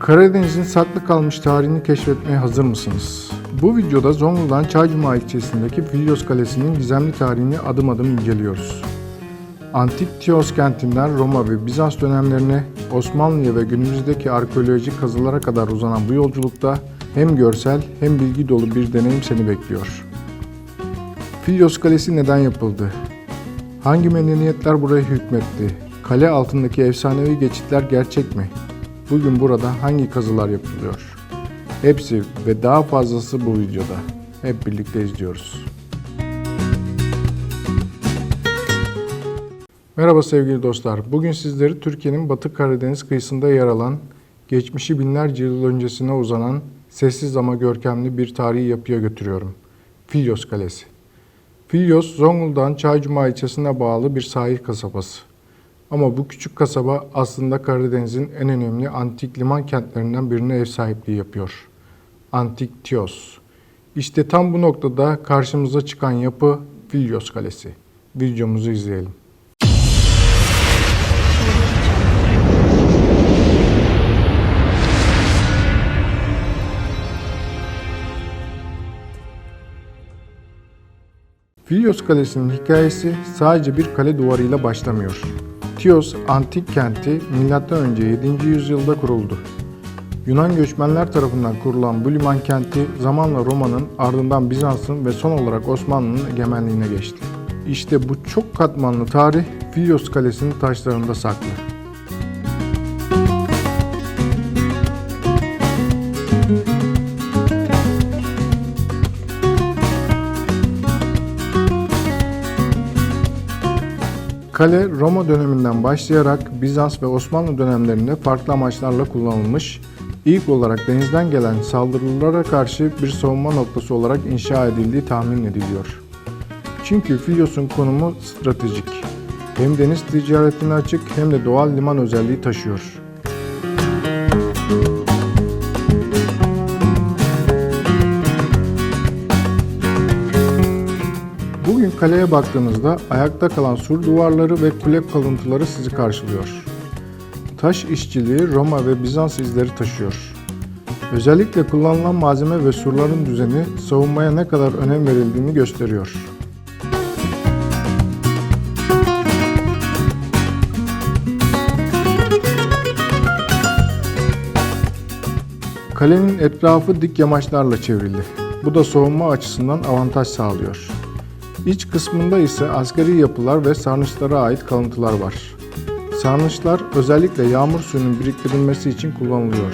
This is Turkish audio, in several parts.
Karadeniz'in saklı kalmış tarihini keşfetmeye hazır mısınız? Bu videoda Zonguldak Çaycuma ilçesindeki Filyos Kalesi'nin gizemli tarihini adım adım inceliyoruz. Antik Tios kentinden Roma ve Bizans dönemlerine, Osmanlı'ya ve günümüzdeki arkeolojik kazılara kadar uzanan bu yolculukta hem görsel hem bilgi dolu bir deneyim seni bekliyor. Filyos Kalesi neden yapıldı? Hangi medeniyetler buraya hükmetti? Kale altındaki efsanevi geçitler gerçek mi? Bugün burada hangi kazılar yapılıyor? Hepsi ve daha fazlası bu videoda. Hep birlikte izliyoruz. Merhaba sevgili dostlar. Bugün sizleri Türkiye'nin Batı Karadeniz kıyısında yer alan, geçmişi binlerce yıl öncesine uzanan, sessiz ama görkemli bir tarihi yapıya götürüyorum. Filyos Kalesi. Filyos, Zonguldak'ın Çaycuma ilçesine bağlı bir sahil kasabası. Ama bu küçük kasaba aslında Karadeniz'in en önemli antik liman kentlerinden birine ev sahipliği yapıyor. Antik Tios. İşte tam bu noktada karşımıza çıkan yapı Filyos Kalesi. Videomuzu izleyelim. Filyos Kalesi'nin hikayesi sadece bir kale duvarıyla başlamıyor. Tios antik kenti M.Ö. 7. yüzyılda kuruldu. Yunan göçmenler tarafından kurulan bu liman kenti zamanla Roma'nın ardından Bizans'ın ve son olarak Osmanlı'nın egemenliğine geçti. İşte bu çok katmanlı tarih Filyos Kalesi'nin taşlarında saklı. Kale Roma döneminden başlayarak Bizans ve Osmanlı dönemlerinde farklı amaçlarla kullanılmış, ilk olarak denizden gelen saldırılara karşı bir savunma noktası olarak inşa edildiği tahmin ediliyor. Çünkü Filyos'un konumu stratejik. Hem deniz ticaretine açık hem de doğal liman özelliği taşıyor. Bugün kaleye baktığınızda ayakta kalan sur duvarları ve kule kalıntıları sizi karşılıyor. Taş işçiliği Roma ve Bizans izleri taşıyor. Özellikle kullanılan malzeme ve surların düzeni savunmaya ne kadar önem verildiğini gösteriyor. Kalenin etrafı dik yamaçlarla çevrili. Bu da savunma açısından avantaj sağlıyor. İç kısmında ise asgari yapılar ve sarnıçlara ait kalıntılar var. Sarnıçlar özellikle yağmur suyunun biriktirilmesi için kullanılıyor.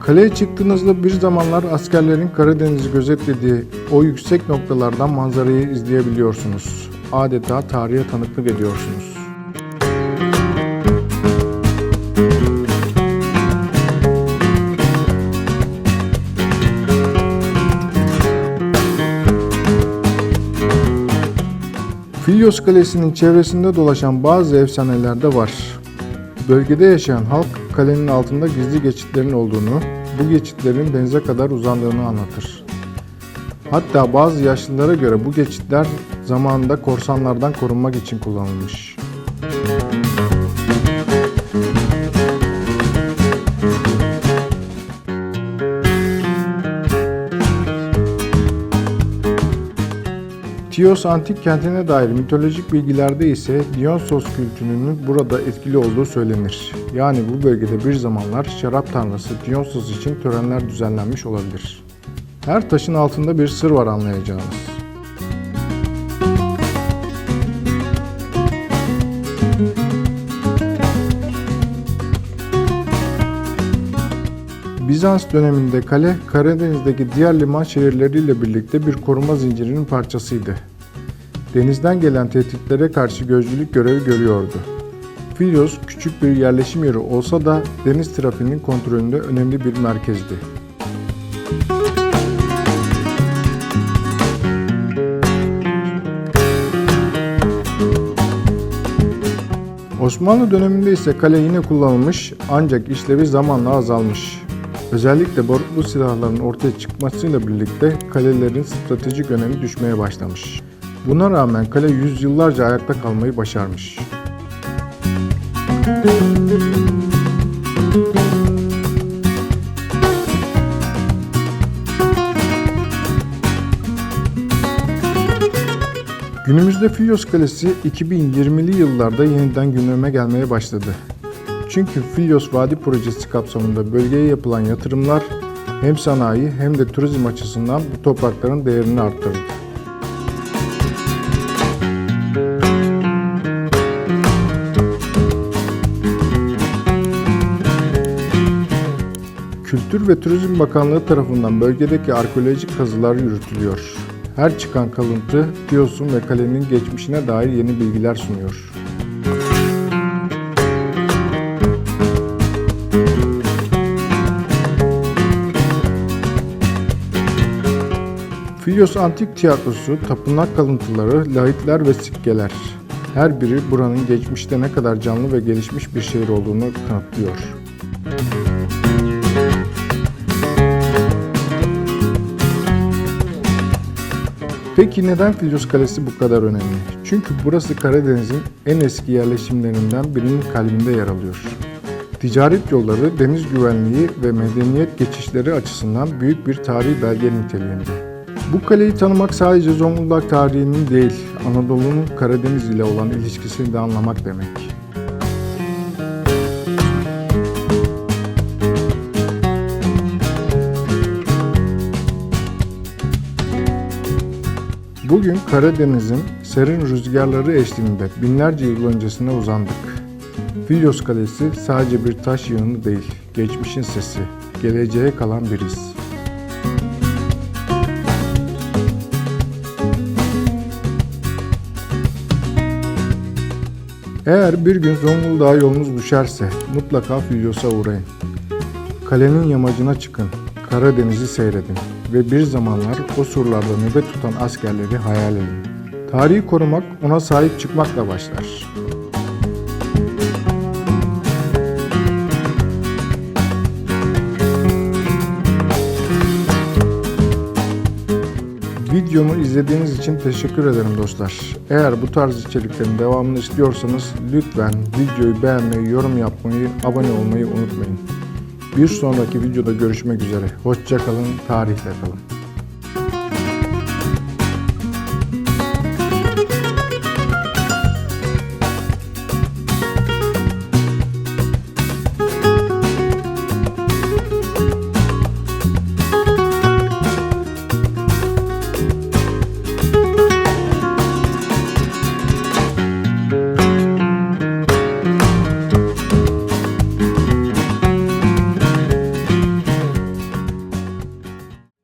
Kaleye çıktığınızda bir zamanlar askerlerin Karadeniz'i gözetlediği o yüksek noktalardan manzarayı izleyebiliyorsunuz. Adeta tarihe tanıklık ediyorsunuz. Filyos Kalesi'nin çevresinde dolaşan bazı efsaneler de var. Bölgede yaşayan halk kalenin altında gizli geçitlerin olduğunu, bu geçitlerin denize kadar uzandığını anlatır. Hatta bazı yaşlılara göre bu geçitler zamanında korsanlardan korunmak için kullanılmış. Tios antik kentine dair mitolojik bilgilerde ise Dionysos kültünün burada etkili olduğu söylenir. Yani bu bölgede bir zamanlar şarap tanrısı Dionysos için törenler düzenlenmiş olabilir. Her taşın altında bir sır var anlayacağınız. Bizans döneminde kale, Karadeniz'deki diğer liman şehirleriyle birlikte bir koruma zincirinin parçasıydı. Denizden gelen tehditlere karşı gözcülük görevi görüyordu. Filyos küçük bir yerleşim yeri olsa da deniz trafiğinin kontrolünde önemli bir merkezdi. Osmanlı döneminde ise kale yine kullanılmış ancak işlevi zamanla azalmış. Özellikle barutlu silahların ortaya çıkmasıyla birlikte kalelerin stratejik önemi düşmeye başlamış. Buna rağmen kale yüzyıllarca ayakta kalmayı başarmış. Günümüzde Filyos Kalesi 2020'li yıllarda yeniden gündeme gelmeye başladı. Çünkü Filyos Vadi Projesi kapsamında bölgeye yapılan yatırımlar hem sanayi hem de turizm açısından bu toprakların değerini arttırdı. Kültür ve Turizm Bakanlığı tarafından bölgedeki arkeolojik kazılar yürütülüyor. Her çıkan kalıntı Tios'un ve kalenin geçmişine dair yeni bilgiler sunuyor. Filyos Antik Tiyatrosu, tapınak kalıntıları, lahitler ve sikkeler. Her biri buranın geçmişte ne kadar canlı ve gelişmiş bir şehir olduğunu kanıtlıyor. Peki neden Filyos Kalesi bu kadar önemli? Çünkü burası Karadeniz'in en eski yerleşimlerinden birinin kalbinde yer alıyor. Ticaret yolları, deniz güvenliği ve medeniyet geçişleri açısından büyük bir tarihi belge niteliğinde. Bu kaleyi tanımak sadece Zonguldak tarihinin değil, Anadolu'nun Karadeniz ile olan ilişkisini de anlamak demek. Bugün Karadeniz'in serin rüzgarları eşliğinde binlerce yıl öncesine uzandık. Filyos Kalesi sadece bir taş yığını değil, geçmişin sesi, geleceğe kalan bir iz. Eğer bir gün Zonguldak'a yolunuz düşerse mutlaka Filyos'a uğrayın. Kalenin yamacına çıkın, Karadeniz'i seyredin ve bir zamanlar o surlarda nöbet tutan askerleri hayal edin. Tarihi korumak ona sahip çıkmakla başlar. Videomu izlediğiniz için teşekkür ederim dostlar. Eğer bu tarz içeriklerin devamını istiyorsanız lütfen videoyu beğenmeyi, yorum yapmayı, abone olmayı unutmayın. Bir sonraki videoda görüşmek üzere. Hoşçakalın, tarihle kalın.